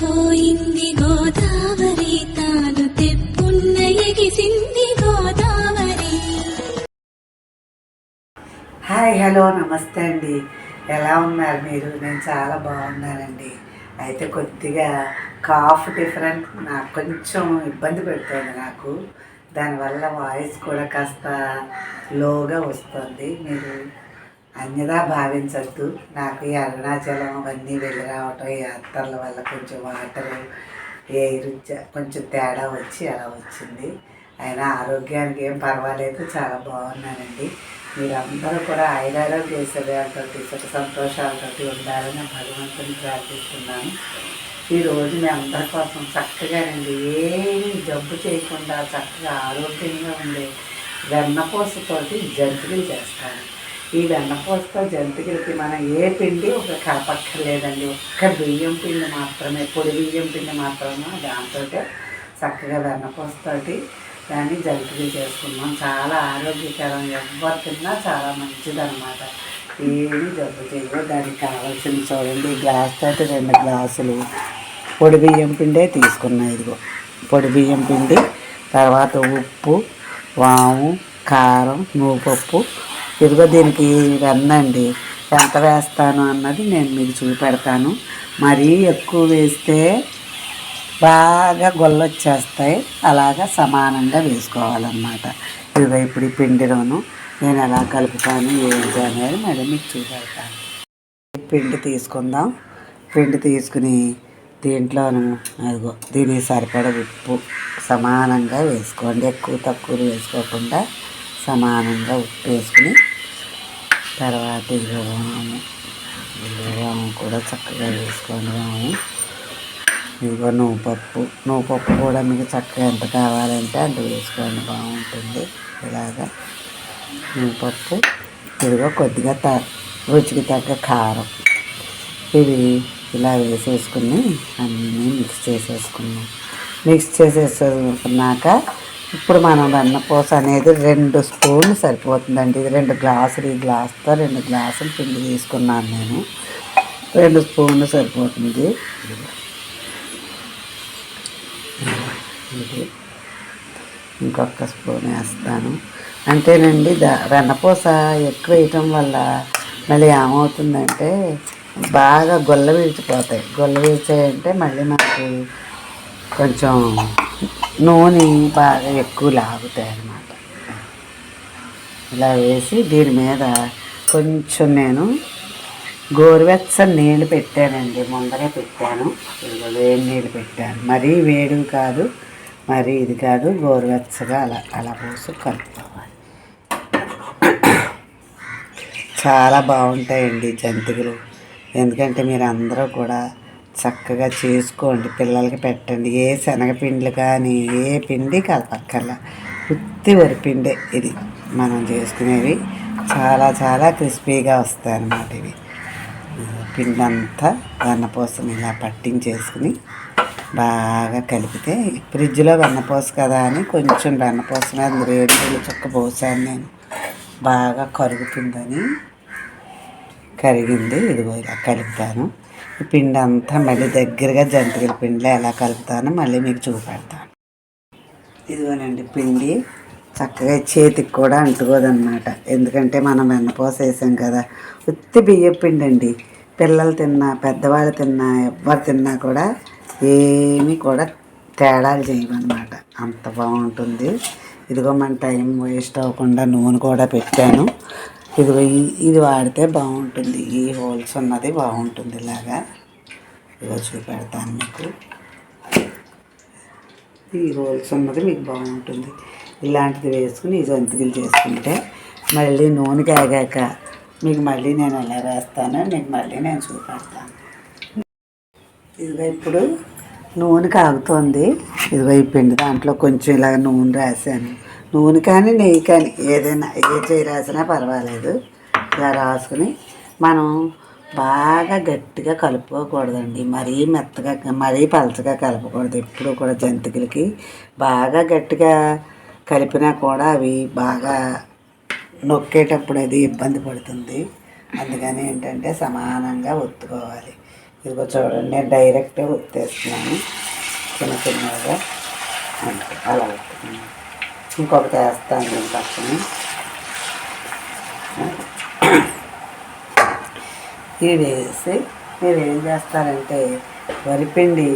పొంగిపోయింది గోదావరి తాను తెప్పున్న ఎగిసింది గోదావరి హాయ్ హలో నమస్తే అండి. ఎలా ఉన్నారు మీరు? నేను చాలా బాగున్నానండి. అయితే కొద్దిగా కాఫ్ డిఫరెంట్ నాకు కొంచెం ఇబ్బంది పెడుతుంది నాకు. దానివల్ల వాయిస్ కూడా కాస్త లోగా వస్తుంది. మీరు అన్యదా భావించద్దు. నాకు ఈ అరుణాచలం అవన్నీ వెళ్ళి రావటం ఈ యాత్రల వల్ల కొంచెం వాటర్ ఎయిర్ కొంచెం తేడా వచ్చి అలా వచ్చింది. అయినా ఆరోగ్యానికి ఏం పర్వాలేదు చాలా బాగున్నానండి. మీరందరూ కూడా ఐదారోగ్య ఐశ్వర్యాలతో సుఖ సంతోషాలతో ఉండాలని భగవంతుని ప్రార్థిస్తున్నాను. ఈరోజు మీ అందరి కోసం చక్కగానండి ఏమి జబ్బు చేయకుండా చక్కగా ఆరోగ్యంగా ఉండే వెన్నపూసతోటి జంతువులు చేస్తాను. ఈ వెన్నపూసతో జంతికలకి మనం ఏ పిండి ఒక కలపక్కర్లేదండి. ఒక్క బియ్యం పిండి మాత్రమే పొడి బియ్యం పిండి మాత్రమే. దాంతో చక్కగా వెన్నపూసతోటి దాన్ని జంతికలు చేసుకున్నాం చాలా ఆరోగ్యకరం. ఎవరు తిన్నా చాలా మంచిదన్నమాట. ఏమి జబ్బు చేయవు దానికి కావాల్సింది చూడండి. గ్లాస్ తోటి రెండు గ్లాసులు పొడి బియ్యం పిండే తీసుకున్నాయి ఇదిగో. పొడి బియ్యం పిండి తర్వాత ఉప్పు వాము కారం నువ్వుపప్పు ఇదిగో దీనికి వెన్నండి ఎంత వేస్తాను అన్నది నేను మీకు చూపెడతాను. మరీ ఎక్కువ వేస్తే బాగా గొల్లొచ్చేస్తాయి. అలాగా సమానంగా వేసుకోవాలన్నమాట. ఇదిగో ఇప్పుడు ఈ పిండిలోను నేను ఎలా కలుపుతాను ఏంటి అనేది మళ్ళీ మీకు చూపెడతాను. పిండి తీసుకుందాం. పిండి తీసుకుని దీంట్లోను అదిగో దీనికి సరిపడ ఉప్పు సమానంగా వేసుకోండి. ఎక్కువ తక్కువ వేసుకోకుండా సమానంగా ఉప్పు వేసుకుని తర్వాత ఇదిగో వాము. కూడా చక్కగా వేసుకోండి రాము ఇదిగో నువ్వుపప్పు. నువ్వుపప్పు కూడా మీకు చక్కగా ఎంత కావాలంటే అంత వేసుకోండి బాగుంటుంది. ఇలాగా నువ్వుపప్పు ఇదిగో కొద్దిగా త రుచికి తగ్గ కారం. ఇవి ఇలా వేసేసుకుని అన్నీ మిక్స్ చేసేసుకున్నాం. మిక్స్ చేసేసుకున్నాక ఇప్పుడు మనం వెన్నపూస అనేది రెండు స్పూన్లు సరిపోతుందండి. ఇది రెండు గ్లాసులు ఈ గ్లాస్తో రెండు గ్లాసులు పిండి తీసుకున్నాను నేను. రెండు స్పూన్లు సరిపోతుంది. ఇది ఇంకొక స్పూన్ వేస్తాను. అంతేనండి దా వెన్నపూస ఎక్కువ వేయటం వల్ల మళ్ళీ ఏమవుతుందంటే బాగా గొల్ల విడిచిపోతాయి గొల్ల విడిచాయంటే మళ్ళీ మనకి కొంచెం నూనె బాగా ఎక్కువ లాగుతాయి అన్నమాట. ఇలా వేసి దీని మీద కొంచెం నేను గోరువెచ్చని నీళ్ళు పెట్టానండి. ముందరే పెట్టాను. వేడి నీళ్ళు పెట్టాను. మరీ వేడి కాదు మరీ ఇది కాదు గోరువెచ్చగా అలా అలా పోసి కలుపుకోవాలి. చాలా బాగుంటాయండి జంతికలు. ఎందుకంటే మీరు అందరూ కూడా చక్కగా చేసుకోండి పిల్లలకి పెట్టండి. ఏ శనగపిండిలు కానీ ఏ పిండి కలపక్కర్లా ఉత్తి వరిపిండే ఇది మనం చేసుకునేవి. చాలా చాలా క్రిస్పీగా వస్తాయి అన్నమాట ఇవి. పిండి అంతా వెన్నపోసం ఇలా పట్టించేసుకుని బాగా కలిపితే ఫ్రిడ్జ్లో వెన్నపోసు కదా అని కొంచెం వెన్నపోసం అందులో వేడి చుక్క పోసాను నేను. బాగా కరుగుతుందని కరిగింది. ఇదిగో ఇలా కలుపుతాను పిండి అంతా మళ్ళీ దగ్గరగా జంతికల పిండిలో ఎలా కలుపుతానో మళ్ళీ మీకు చూపెడతాను. ఇదిగోనండి పిండి చక్కగా చేతికి కూడా అంటుకోదన్నమాట. ఎందుకంటే మనం వెన్నపోస వేసాం కదా. ఉత్తి బియ్యం పిండి అండి పిల్లలు తిన్నా పెద్దవాళ్ళు తిన్నా ఎవ్వరు తిన్నా కూడా ఏమీ కూడా తేడాలు చేయమన్నమాట. అంత బాగుంటుంది. ఇదిగో మన టైం వేస్ట్ అవ్వకుండా నూనె కూడా పెట్టాను. ఇదిగో ఈ- ఇది వాడితే బాగుంటుంది. ఈ హోల్స్ ఉన్నది బాగుంటుంది ఇలాగా. ఇదిగో చూపెడతాను మీకు. ఈ హోల్స్ ఉన్నది మీకు బాగుంటుంది. ఇలాంటిది వేసుకుని ఈ జంతికలు చేసుకుంటే మళ్ళీ నూనె కాగాక మీకు మళ్ళీ నేను ఎలా వేస్తానో మీకు మళ్ళీ నేను చూపెడతాను. ఇదిగో ఇప్పుడు నూనె కాగుతోంది. ఇదిగో ఈ పిండి దాంట్లో కొంచెం ఇలాగ నూనె రాశాను. నూనె కానీ నెయ్యి కానీ ఏదైనా ఏ చేయి రాసినా పర్వాలేదు. ఇలా రాసుకుని మనం బాగా గట్టిగా కలుపుకోకూడదండి. మరీ మెత్తగా మరీ పలచగా కలపకూడదు. ఎప్పుడు కూడా జంతికలకి బాగా గట్టిగా కలిపినా కూడా అవి బాగా నొక్కేటప్పుడు అది ఇబ్బంది పడుతుంది. అందుకని ఏంటంటే సమానంగా ఒత్తుకోవాలి. ఇదిగో చూడండి నేను డైరెక్ట్ ఒత్తేస్తున్నాను. చిన్న చిన్నగా. అంతే అలా ఒత్తుకున్నాను. ఇంకొకటి వేస్తాను దీని పక్కన. ఇవి వేసి మీరు ఏం చేస్తారంటే వరిపిండి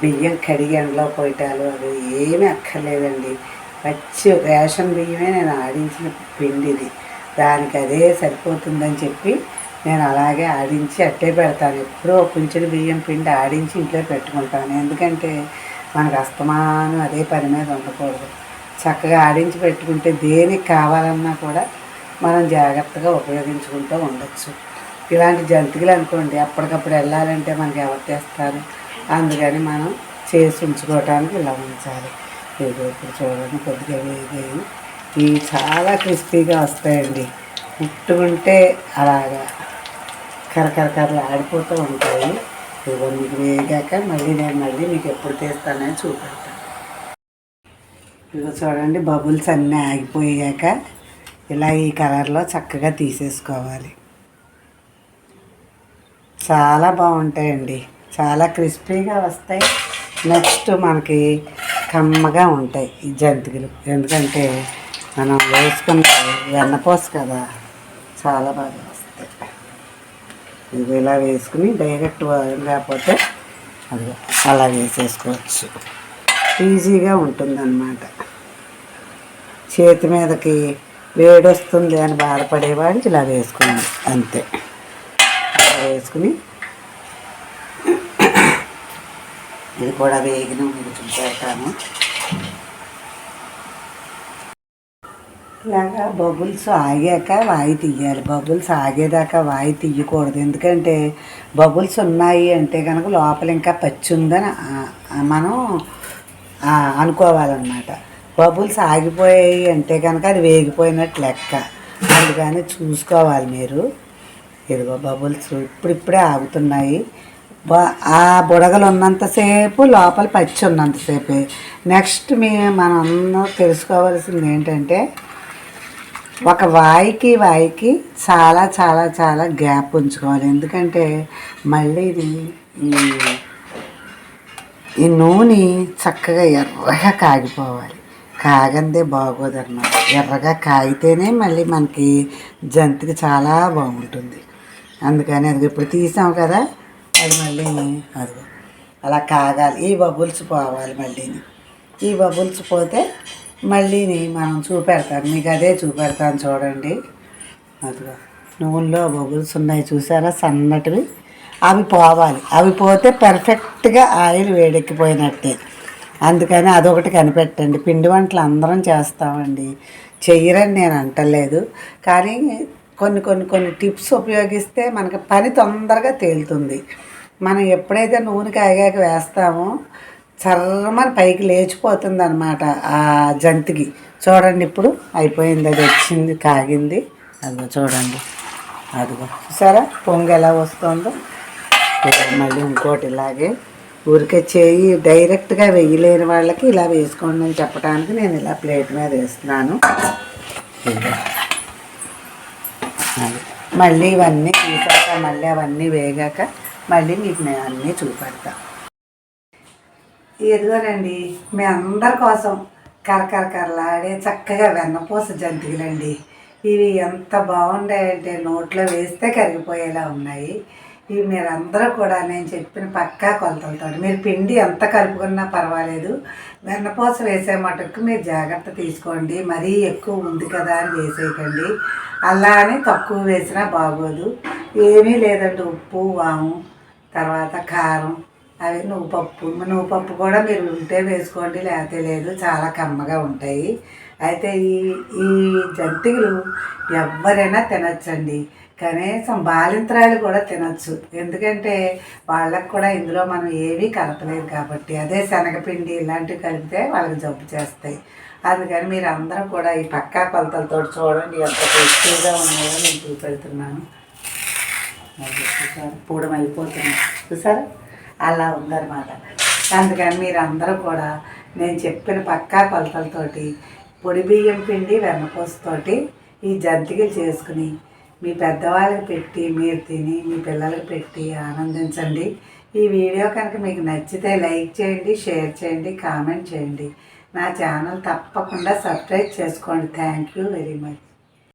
బియ్యం కడిగి ఎండలో పోయటాలు అవి ఏమీ అక్కర్లేదండి. పచ్చి రేషన్ బియ్యమే నేను ఆడించిన పిండిది. దానికి అదే సరిపోతుందని చెప్పి నేను అలాగే ఆడించి అట్టే పెడతాను. ఎప్పుడూ కొంచెం బియ్యం పిండి ఆడించి ఇంట్లో పెట్టుకుంటాను. ఎందుకంటే మనకు అస్తమానం అదే పని మీద ఉండకూడదు. చక్కగా ఆడించి పెట్టుకుంటే దేనికి కావాలన్నా కూడా మనం జాగ్రత్తగా ఉపయోగించుకుంటూ ఉండొచ్చు. ఇలాంటి జంతికలు అనుకోండి అప్పటికప్పుడు వెళ్ళాలంటే మనకి ఎవరు తెస్తారు? అందుకని మనం చేసి ఉంచుకోవటానికి ఇలా ఉంచాలి. ఇది ఇప్పుడు చూడండి కొద్దిగా వేగాయి. ఇవి చాలా క్రిస్పీగా వస్తాయండి. ముట్టుకుంటే అలాగా కరకరకరలు ఆడిపోతూ ఉంటాయి. ఇవన్నీ మీకు వేగాక మళ్ళీ నేను మళ్ళీ మీకు ఎప్పుడు తీస్తానని చూపెడతాను. ఇదిగో చూడండి బబుల్స్ అన్నీ ఆగిపోయాక ఇలా ఈ కలర్లో చక్కగా తీసేసుకోవాలి. చాలా బాగుంటాయండి. చాలా క్రిస్పీగా వస్తాయి. నెక్స్ట్ మనకి కమ్మగా ఉంటాయి ఈ జంతికలు. ఎందుకంటే మనం వేసుకుంటే వెన్నపోసు కదా చాలా బాగా వస్తాయి. ఇది ఇలా వేసుకుని డైరెక్ట్ లేకపోతే అది అలా వేసేసుకోవచ్చు. ఈజీగా ఉంటుందన్నమాట. చేతి మీదకి వేడొస్తుంది అని బాధపడేవాడికి ఇలా వేసుకున్నాను అంతే. వేసుకుని ఇది కూడా వేగిన మీకు చూపెడతాను ఇలాగా బబుల్స్ ఆగాక వాయి తీయాలి. బబుల్స్ ఆగేదాకా వాయి తీయకూడదు. ఎందుకంటే బబుల్స్ ఉన్నాయి అంటే కనుక లోపల ఇంకా పచ్చి ఉందని మనం అనుకోవాలన్నమాట. బబుల్స్ ఆగిపోయాయి అంటే కనుక అది వేగిపోయినట్టు లెక్క. అందుకని చూసుకోవాలి మీరు. ఇదిగో బబుల్స్ ఇప్పుడిప్పుడే ఆగుతున్నాయి. బ- ఆ బుడగలు ఉన్నంతసేపు లోపల పచ్చి ఉన్నంతసేపు నెక్స్ట్ మీ మనం అందరం తెలుసుకోవాల్సింది ఏంటంటే ఒక వాయికి వాయికి చాలా చాలా చాలా గ్యాప్ ఉంచుకోవాలి. ఎందుకంటే మళ్ళీ ఇది ఈ- నూనె చక్కగా ఎర్రగా కాగిపోవాలి. కాగందే బాగోదన్నమాట. ఎర్రగా కాగితేనే మళ్ళీ మనకి జంతికి చాలా బాగుంటుంది. అందుకని అది ఇప్పుడు తీసాం కదా అది మళ్ళీ అది అలా కాగాలి. ఈ బబుల్స్ పోవాలి మళ్ళీని ఈ బబుల్స్ పోతే మళ్ళీని మనం చూపెడతాను మీకు అదే చూపెడతాను చూడండి. అదిగో నూనెలో బబుల్స్ ఉన్నాయి చూసారా? సన్నటివి. అవి పోవాలి. అవి పోతే పర్ఫెక్ట్గా ఆయిల్ వేడెక్కిపోయినట్టే. అందుకని అదొకటి కనిపెట్టండి. పిండి వంటలు అందరం చేస్తామండి. చెయ్యరని నేను అంటలేదు. కానీ కొన్ని కొన్ని కొన్ని టిప్స్ ఉపయోగిస్తే మనకి పని తొందరగా తేలుతుంది. మనం ఎప్పుడైతే నూనె కాగాక వేస్తామో చర్రమని పైకి లేచిపోతుంది అనమాట ఆ జంతికి. చూడండి ఇప్పుడు అయిపోయింది అది వచ్చింది కాగింది. అదిగో చూడండి. అదిగో చూసారా? పొంగు ఎలా వస్తుందో. మళ్ళీ ఇంకోటి ఇలాగే ఊరికే చేయి డైరెక్ట్గా వెయ్యలేని వాళ్ళకి ఇలా వేసుకోండి అని చెప్పడానికి నేను ఇలా ప్లేట్ మీద వేస్తున్నాను. మళ్ళీ ఇవన్నీ తీసాక మళ్ళీ అవన్నీ వేగాక మళ్ళీ మీకు నేను అన్నీ చూపెడతా. ఇదిగోనండి మీ అందరి కోసం కరకరకరలాడే చక్కగా వెన్నపూస జంతికలండి. ఇవి ఎంత బాగుంటాయంటే నోట్లో వేస్తే కరిగిపోయేలా ఉన్నాయి. ఇవి మీరందరూ కూడా నేను చెప్పిన పక్కా కొలతలతో మీరు పిండి ఎంత కలుపుకున్నా పర్వాలేదు. వెన్నపూస వేసే మటుకు మీరు జాగ్రత్త తీసుకోండి. మరీ ఎక్కువ ఉంది కదా అని వేసేయకండి. అలా అని తక్కువ వేసినా బాగోదు. ఏమీ లేదండి ఉప్పు వాము తర్వాత కారం అవి నువ్వు పప్పు నువ్వు పప్పు కూడా మీరు ఉంటే వేసుకోండి లేకపోతే లేదు చాలా కమ్మగా ఉంటాయి. అయితే ఈ ఈ జంతికలు ఎవరైనా తినచ్చండి. కనీసం బాలింత్రాలు కూడా తినచ్చు. ఎందుకంటే వాళ్ళకు కూడా ఇందులో మనం ఏమీ కలపలేదు కాబట్టి. అదే శనగపిండి ఇలాంటివి కలిపితే వాళ్ళకి జబ్బు చేస్తాయి. అందుకని మీరు అందరూ కూడా ఈ పక్కా కొలతలతో చూడండి ఎంత టేస్టీగా ఉన్నాయో నేను చూపెడుతున్నాను. అది పూడం అయిపోతుంది. చూసారా? అలా ఉందన్నమాట. అందుకని మీరు అందరూ కూడా నేను చెప్పిన పక్కా కొలతలతోటి పొడి బియ్యం పిండి వెన్నపూసతోటి ఈ జంతికలు చేసుకుని మీ పెద్దవాళ్ళకి పెట్టి మీరు తిని మీ పిల్లలకి పెట్టి ఆనందించండి. ఈ వీడియో కనుక మీకు నచ్చితే లైక్ చేయండి షేర్ చేయండి కామెంట్ చేయండి. నా ఛానల్ తప్పకుండా సబ్స్క్రైబ్ చేసుకోండి. Thank you very much.